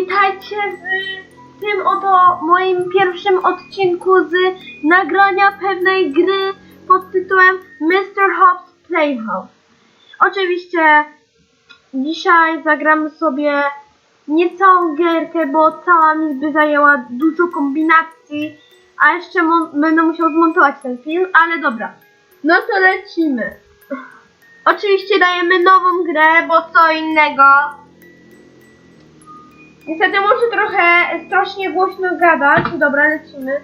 witajcie w tym oto moim pierwszym odcinku z nagrania pewnej gry pod tytułem Mr. Hobbs Playhouse. Oczywiście dzisiaj zagramy sobie nie całą gierkę, bo cała mi by zajęła dużo kombinacji, a jeszcze będę musiał zmontować ten film, ale dobra. No to lecimy. Oczywiście dajemy nową grę, bo co innego. Niestety muszę trochę strasznie głośno gadać. Dobra, lecimy.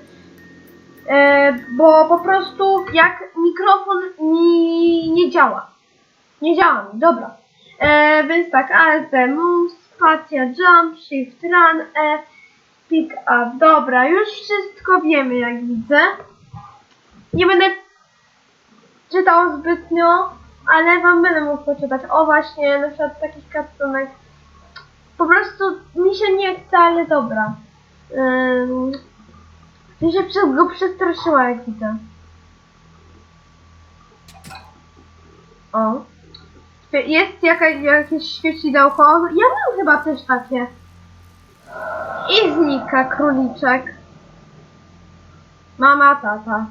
E, bo po prostu jak mikrofon mi nie działa. Nie działa mi, dobra. E, więc tak, ASD move, spacja jump, shift run, E, pick up. Dobra, już wszystko wiemy jak widzę. Nie będę czytał zbytnio, ale wam będę mógł poczytać. O właśnie, na przykład takich kartonek. Po prostu mi się nie chce, ale dobra. Mi się przez go przestraszyła, jak widzę. O. Jest jakaś, jakieś świecidełko. Ja mam chyba też takie. I znika króliczek. Mama, tata.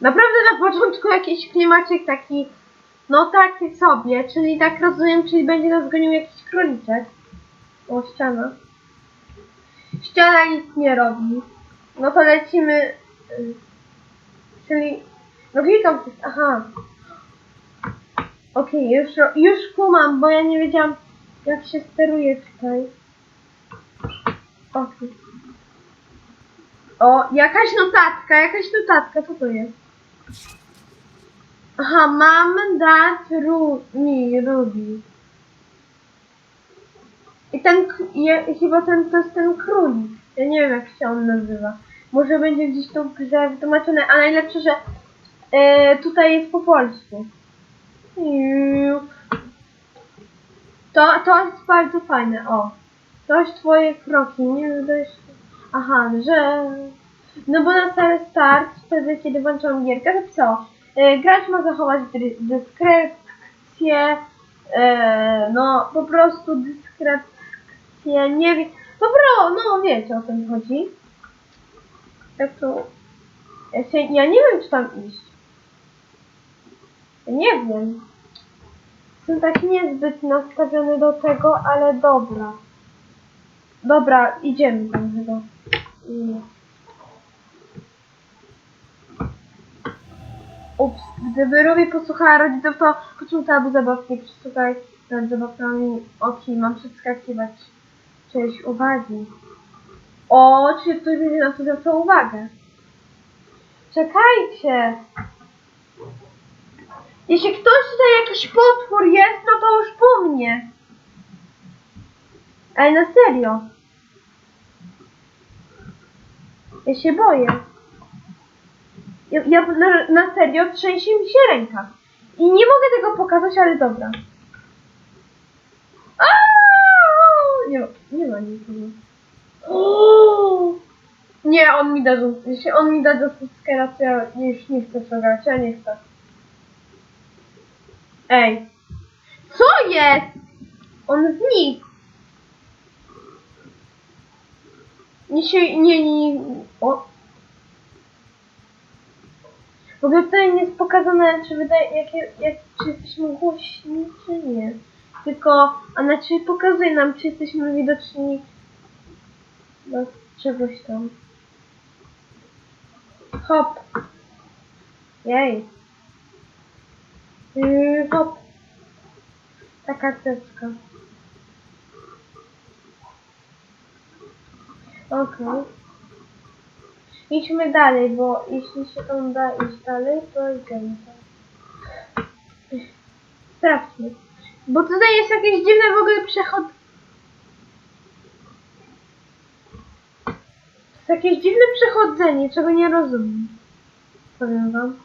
Naprawdę na początku jakiś klimacik taki, no taki sobie, czyli tak rozumiem, czyli będzie nas gonił jakiś króliczek. O, ściana. Ściana nic nie robi. No to lecimy, y, czyli, no klikam coś, aha. Okej, już, ro- już kumam, bo ja nie wiedziałam, jak się steruje tutaj. Okej. O, jakaś notatka, jakaś notatka, co to jest? Aha, mam dać ru mi Ruby. I ten, je, chyba ten, to jest ten królik. Ja nie wiem jak się on nazywa. Może będzie gdzieś tu w grze wytłumaczone, a najlepsze, że e, tutaj jest po polsku. To, to jest bardzo fajne, o. Toś twoje kroki, nie wydaje się... Aha, że... No bo na cały start, wtedy kiedy włączam gierkę, to co? E, gracz ma zachować dyskrecję, e, no po prostu dyskrecję, nie wiem, po prostu, no wiecie o co mi chodzi. Jak to... Ja, się, ja nie wiem, czy tam iść. Nie wiem. Jestem tak niezbyt nastawiony do tego, ale dobra. Dobra, idziemy tam chyba. Ups, gdyby Ruby posłuchała rodziców, to poczułaby zabawki, przesłuchaj nad zabawkami oki, mam przeskakiwać. Cześć, uwagi. O, czy ktoś będzie na to zwracał uwagę? Czekajcie! Jeśli ktoś tutaj jakiś potwór jest, no to już po mnie. Ale na serio. Ja się boję. Ja, ja na, na serio trzęsie mi się ręka. I nie mogę tego pokazać, ale dobra. Nie ma, nie ma nikogo. Nie, on mi da, jeśli on mi da do skera, to ja już nie chcę przegrać, ja nie chcę. Ej. Co jest? On znikł. Nie się, nie, nie, nie. O. W ogóle tutaj nie jest pokazane, czy wydaje, jakie, jak, czy jesteśmy głośni, czy nie. Tylko, a znaczy pokazuje nam, czy jesteśmy widoczni do czegoś tam. Hop. Jej. Yy, hop. Taka teczka. Okej. Idźmy dalej, bo jeśli się tam da iść dalej, to idziemy tam. Sprawdźmy. Bo tutaj jest jakieś dziwne w ogóle przechod... Jest jakieś dziwne przechodzenie, czego nie rozumiem. Powiem wam.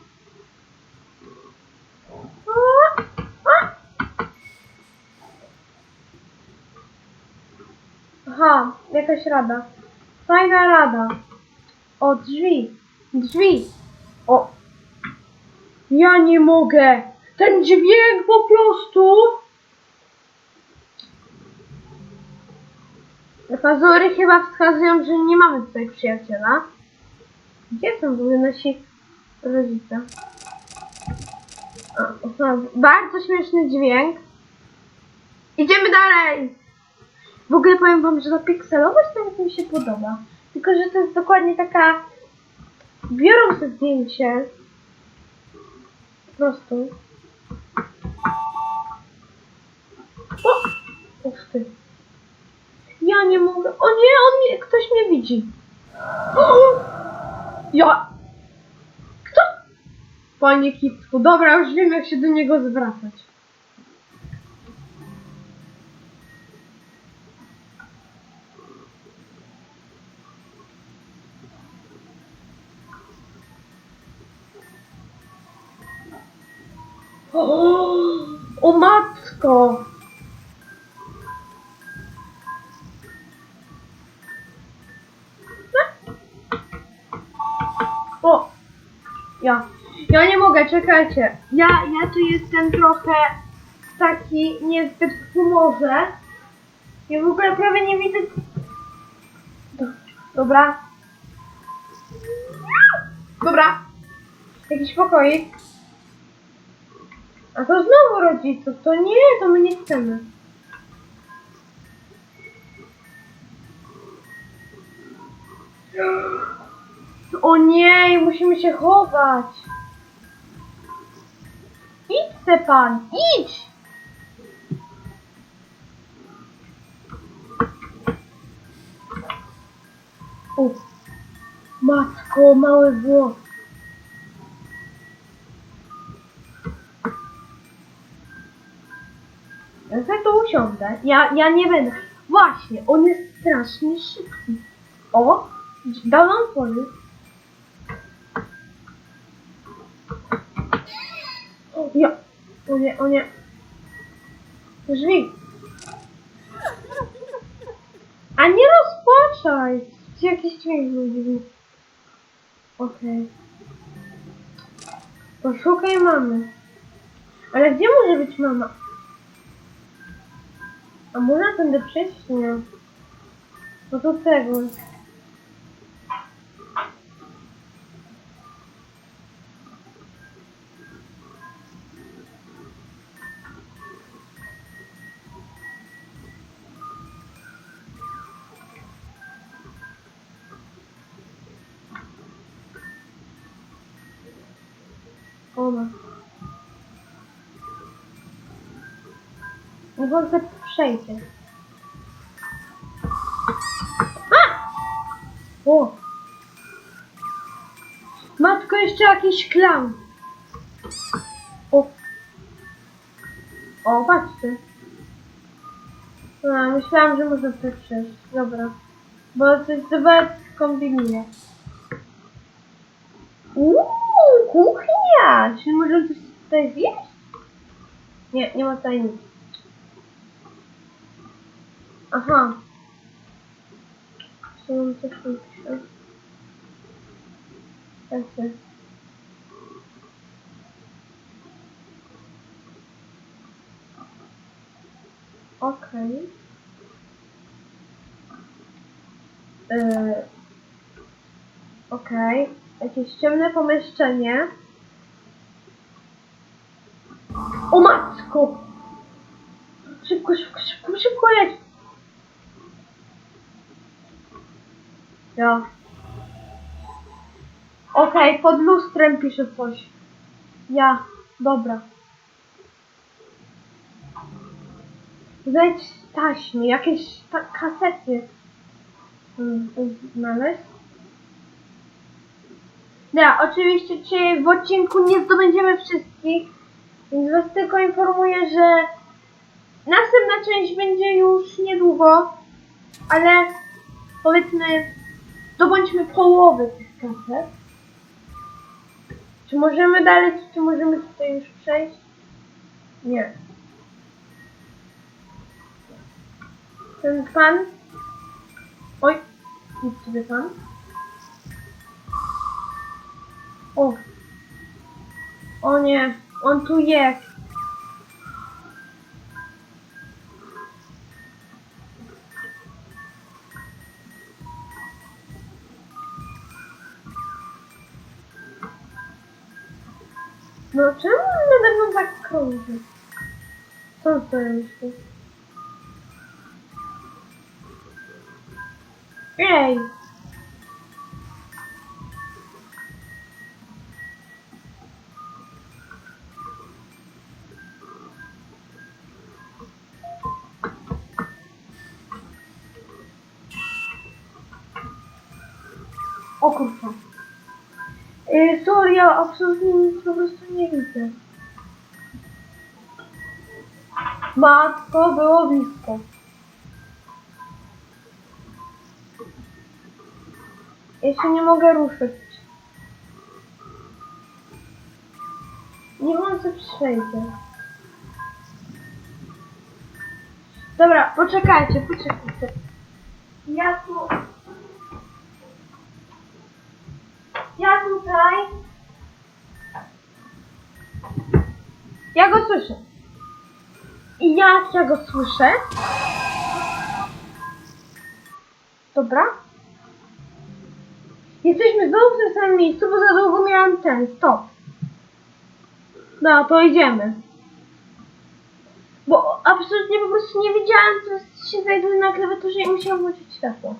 Aha, jakaś rada. Fajna rada. O, drzwi. Drzwi. O. Ja nie mogę. Ten dźwięk po prostu. Pazury chyba wskazują, że nie mamy tutaj przyjaciela. Gdzie są w ogóle nasi rodzice? O, bardzo śmieszny dźwięk. Idziemy dalej! W ogóle powiem wam, że ta pikselowość nawet mi się podoba. Tylko, że to jest dokładnie taka... Biorą sobie zdjęcie. Po prostu. O! Uf ty. Ja nie mogę. O nie, on mnie, ktoś mnie widzi. O! Ja. Kto? Panie Kipsku. Dobra, już wiem jak się do niego zwracać. O, o matko! O! Ja. Ja nie mogę, czekajcie. Ja, ja tu jestem trochę taki niezbyt w humorze. Ja w ogóle prawie nie widzę. Do- Dobra. Dobra. Jakiś pokoik. A to znowu rodziców. To nie, to my nie chcemy. O nie, musimy się chować. Idź se pan, idź! O, matko, mały włos. Sobie tu usiądę. Ja, ja nie będę. Właśnie, on jest strasznie szybki. O, dał nam. O, ja. O nie, o nie. Drzwi. A nie rozpaczaj. Czy jakiś dźwięk był dziwny. Okej. Poszukaj mamy. Ale gdzie może być mama? A można tędy przejść? Nie. No to tego. Ona. On se przejdzie. A! O! Matko, jeszcze jakiś klan. O! O, patrzcie. A, myślałam, że można tutaj przejść. Dobra. Bo coś zobacz kombinuje. Uuu, kuchnia! Czy możemy coś tutaj zjeść? Nie, nie ma tutaj nic. Aha. Co mam coś tu pisze? Takie. Okej. Yy. Okej. Jakieś ciemne pomieszczenie. O matko! Szybko, szybko, szybko, szybko jedź! Ja. Okej, pod lustrem pisze coś. Ja, dobra. Zejdź z taśmy, jakieś ta kasety. Hmm, znaleźć. Ja, oczywiście dzisiaj w odcinku nie zdobędziemy wszystkich, więc was tylko informuję, że następna część będzie już niedługo, ale powiedzmy zdobądźmy połowę tych kaset. Czy możemy dalej, czy możemy tutaj już przejść? Nie. Ten pan... Oj, idź sobie pan. O. O nie, on tu jest. Tak krąży? Co to jest? Ej! O kurwa. Yy, sorry, ja Matko, było blisko. Ja się nie mogę ruszyć. Nie wiem, co przejdzie. Dobra, poczekajcie, poczekajcie. Ja tu... Ja tutaj... Ja go słyszę. I jak ja go słyszę? Dobra. Jesteśmy znowu w tym samym miejscu, bo za długo miałam ten, stop. No, to idziemy. Bo absolutnie po prostu nie wiedziałam, co się znajduje na klawiaturze i musiałam włączyć światło.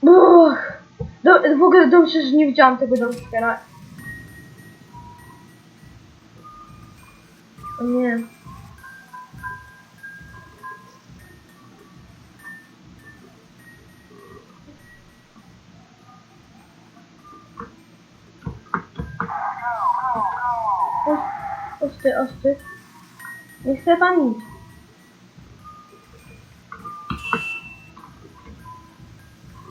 Uch. Do, w ogóle dobrze, że nie widziałam tego domskera. O nie. Os- Osty, osty. Nie chce pan nic.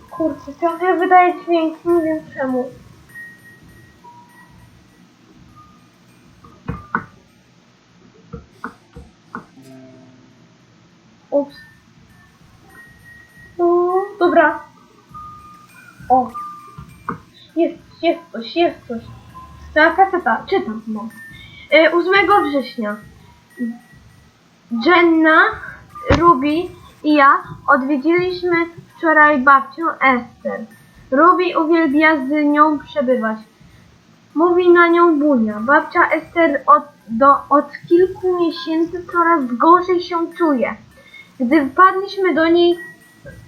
Kurczę, trochę wydaje dźwięk, nie wiem czemu. Coś, jest coś. Ta kaseta, czytam no. E, 8 września. Jenna, Ruby i ja odwiedziliśmy wczoraj babcię Ester. Ruby uwielbia z nią przebywać. Mówi na nią Bunia. Babcia Ester od, do, od kilku miesięcy coraz gorzej się czuje. Gdy wpadliśmy do niej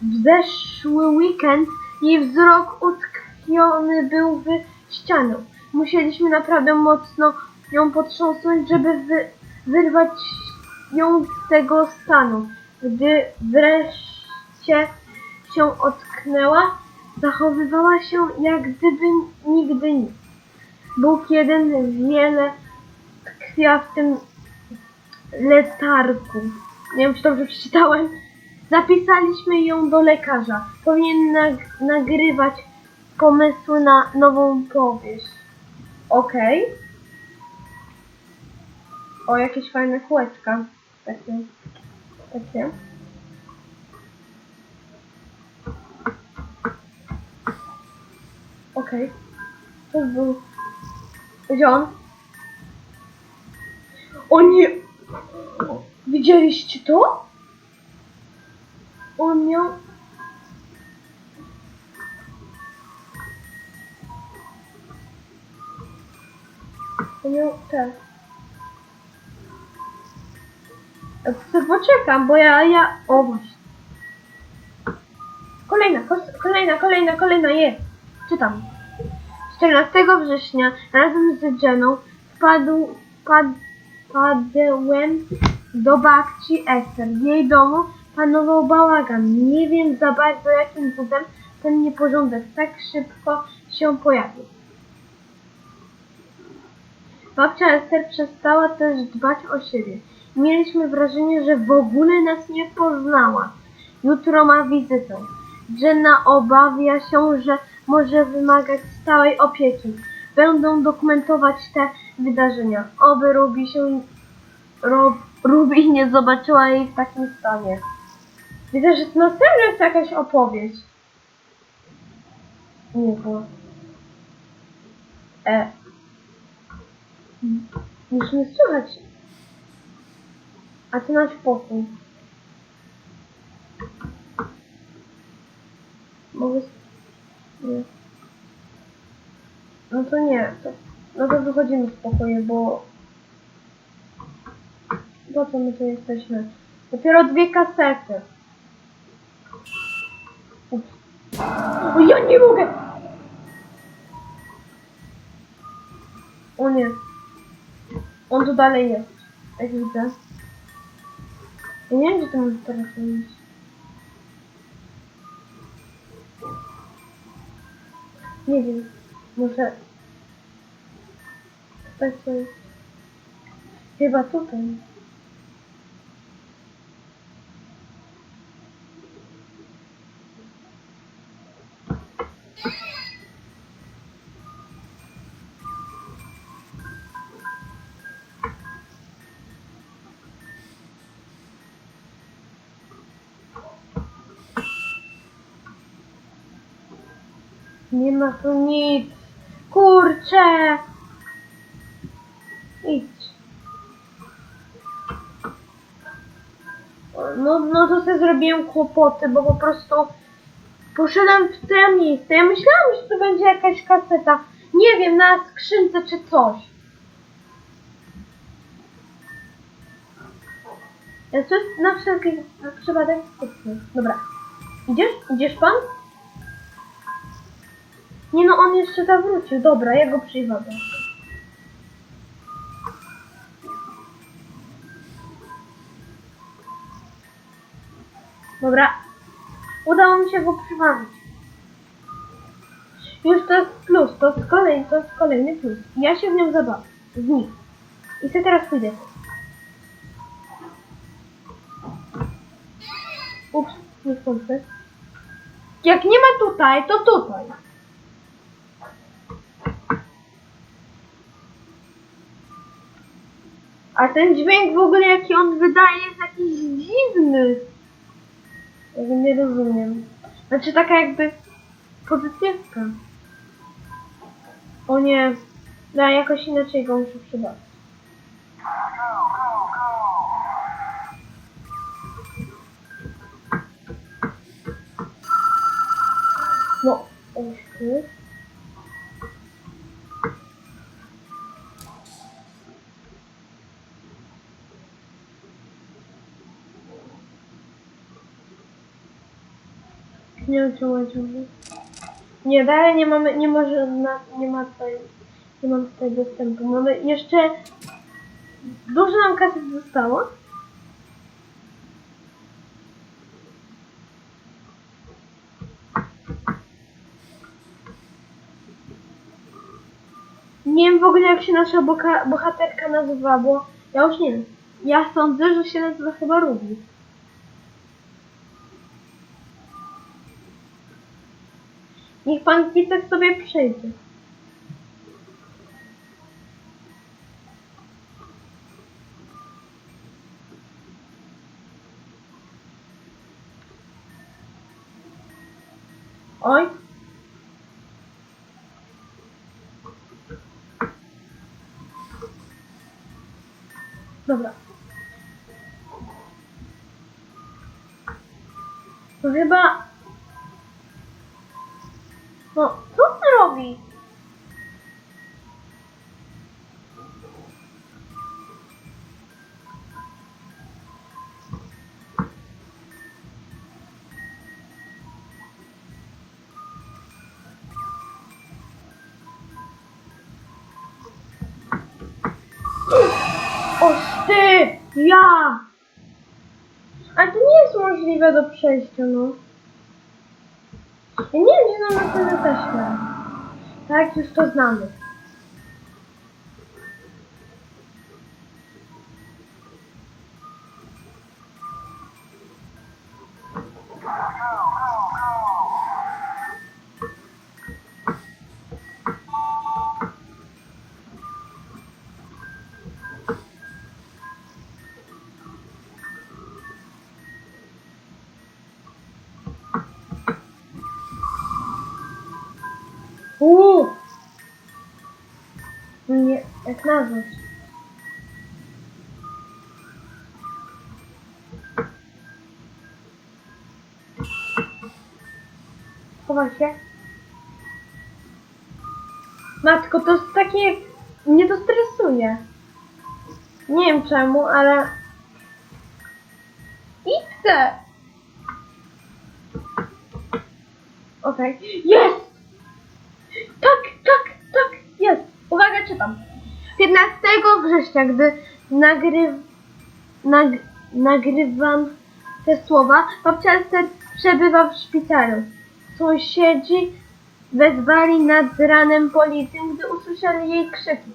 w zeszły weekend, jej wzrok utkwiony był w ścianę. Musieliśmy naprawdę mocno ją potrząsnąć, żeby wy, wyrwać ją z tego stanu. Gdy wreszcie się ocknęła, zachowywała się jak gdyby nigdy nic. Bóg jeden wiele tkwiła w tym letargu. Nie wiem, czy dobrze przeczytałem. Zapisaliśmy ją do lekarza. Powinien nag- nagrywać pomysły na nową powieść. Okej. O, jakieś fajne kółeczka. Takie. Takie. Okej. To był... Gdzie? O nie! Widzieliście to? On miał... On miał te... Ja to poczekam, bo ja, ja... O właśnie. Kolejna, kolejna, kolejna, kolejna jest. Czytam. 14 września razem z Jeną wpadł, pad, padłem do babci Ester. W jej domu panował bałagan. Nie wiem za bardzo jakim cudem ten nieporządek tak szybko się pojawił. Babcia Ester przestała też dbać o siebie. Mieliśmy wrażenie, że w ogóle nas nie poznała. Jutro ma wizytę. Jenna obawia się, że może wymagać stałej opieki. Będą dokumentować te wydarzenia. Oby Ruby się Rob, Ruby nie zobaczyła jej w takim stanie. Widzę, że następna jest jakaś opowieść. Nie było. E. Już nie słychać. A ty masz pokój. Mogę... Nie. No to nie, to, no to wychodzimy z pokoju, bo... Po co my tu jesteśmy? Dopiero dwie kasety. Ups. O, ja nie mogę! O nie. On tu dalej jest. Jak widzę. Ja nie wiem, gdzie to może teraz iść. Nie ma tu nic. Kurczę. Idź. No, no to sobie zrobiłem kłopoty, bo po prostu poszedłem w te miejsce. Ja myślałam, że to będzie jakaś kaseta. Nie wiem, na skrzynce czy coś. Ja coś na wszelki na przypadek. Dobra. Idziesz? Idziesz pan? Nie no, on jeszcze zawrócił. Dobra, ja go przywodzę. Dobra. Udało mi się go przywozić. Już to jest plus, to jest kolejny, to jest kolejny plus. Ja się w nią zabawię. Z nim. I co teraz pójdę? Ups, nie chcący. Jak nie ma tutaj, to tutaj. A ten dźwięk w ogóle jaki on wydaje jest jakiś dziwny. Ja go nie rozumiem. Znaczy taka jakby pozytywka. O nie. No jakoś inaczej go muszę przydać. Nie mam ciągle. Nie, dalej nie mamy, nie może nie ma tutaj, nie mam tutaj dostępu. Mamy jeszcze, dużo nam kaset zostało. Nie wiem w ogóle jak się nasza bohaterka nazywa, bo ja już nie wiem. Ja sądzę, że się nazywa chyba Ruby. Niech pan Kitek sobie przejdzie. Oj. Dobra. To chyba... O ty! Ja! Ale to nie jest możliwe do przejścia, no. Ja nie wiem, gdzie nam na tyle taśmę. Tak, już to znamy. Nazwać? Chowaj się. Matko, to jest takie... Mnie to stresuje. Nie wiem czemu, ale... Idźcie! Okej. Jest! Września, gdy nagry... Nag... nagrywam te słowa, babcia Ester przebywa w szpitalu. Sąsiedzi wezwali nad ranem policję, gdy usłyszeli jej krzyki.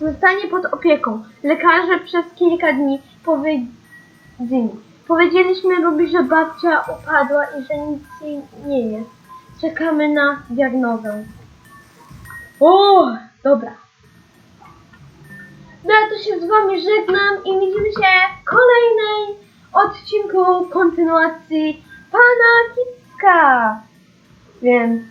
Zostanie pod opieką. Lekarze przez kilka dni powiedzieli. Powiedzieliśmy Ruby, że babcia upadła i że nic jej nie jest. Czekamy na diagnozę. O, dobra. No ja to się z wami żegnam i widzimy się w kolejnej odcinku kontynuacji Pana Kicka. Więc